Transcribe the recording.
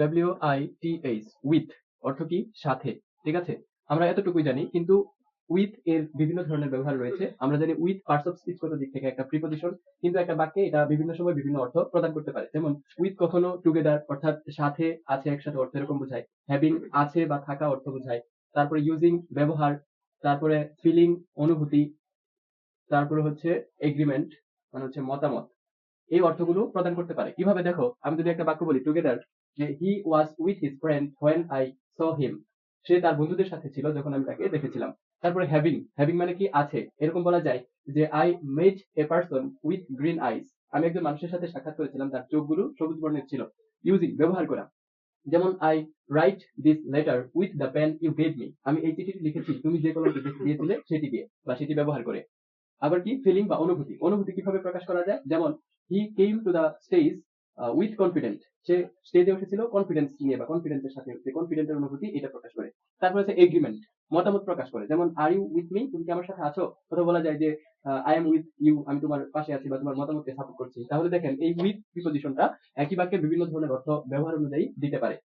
W I T H with অর্থ কি? সাথে, ঠিক আছে? আমরা এতটুকুই জানি, কিন্তু উইথ এর বিভিন্ন ধরনের ব্যবহার রয়েছে। আমরা জানি উইথ পার্টস অফ স্পিচগত দিক থেকে একটা প্রিপোজিশন কিন্তু একটা বাক্যে এটা বিভিন্ন সময় বিভিন্ন অর্থ প্রদান করতে পারে। যেমন উইথ কখনো টুগেদার অর্থাৎ সাথে আছে একসাথে অর্থ এরকম বোঝায়। হ্যাভিং আছে বা থাকা অর্থ বোঝায়। তারপরে ইউজিং ব্যবহার, তারপরে ফিলিং অনুভূতি, তারপরে হচ্ছে এগ্রিমেন্ট মানে হচ্ছে মতামত। এই অর্থগুলো প্রদান করতে পারে। কীভাবে? দেখো, আমি যদি একটা বাক্য বলি টুগেদার যে he was with his friend when I saw him সে তার বন্ধুদের সাথে ছিল যখন আমি তাকে দেখেছিলাম। তারপরে হ্যাভিং হ্যাভিং মানে কি? আছে। এরকম বলা যায় যে I made a person with green eyes আমি একজন মানুষের সাথে সাক্ষাৎ করেছিলাম তার চোখগুলো সবুজ বর্ণের ছিল। ইউজিং ব্যবহার করা। যেমন I write this letter with the pen you gave me আমি এই চিঠিটি লিখেছি, তুমি যে কলমটি দিয়েছিলে সেটি দিয়ে বা সেটি ব্যবহার করে। আবার কি? ফিলিং বা অনুভূতি। অনুভূতি কীভাবে প্রকাশ করা যায়? যেমন he came to the stage with confident সে স্টেজে উঠেছিল কনফিডেন্স নিয়ে বা কনফিডেন্সের সাথে, যে কনফিডেন্টের অনুভূতি এটা প্রকাশ করে। তারপরে হচ্ছে এগ্রিমেন্ট মতামত প্রকাশ করে। যেমন আর ইউ উইথ মি তুমি কি আমার সাথে আছো? অথবা বলা যায় যে আই এম উইথ ইউ আমি তোমার পাশে আছি বা তোমার মতামতকে সাপোর্ট করছি। তাহলে দেখেন, এই উইথ প্রিপোজিশনটা একই বাক্যে বিভিন্ন ধরনের অর্থ, ব্যবহার অনুযায়ী দিতে পারে।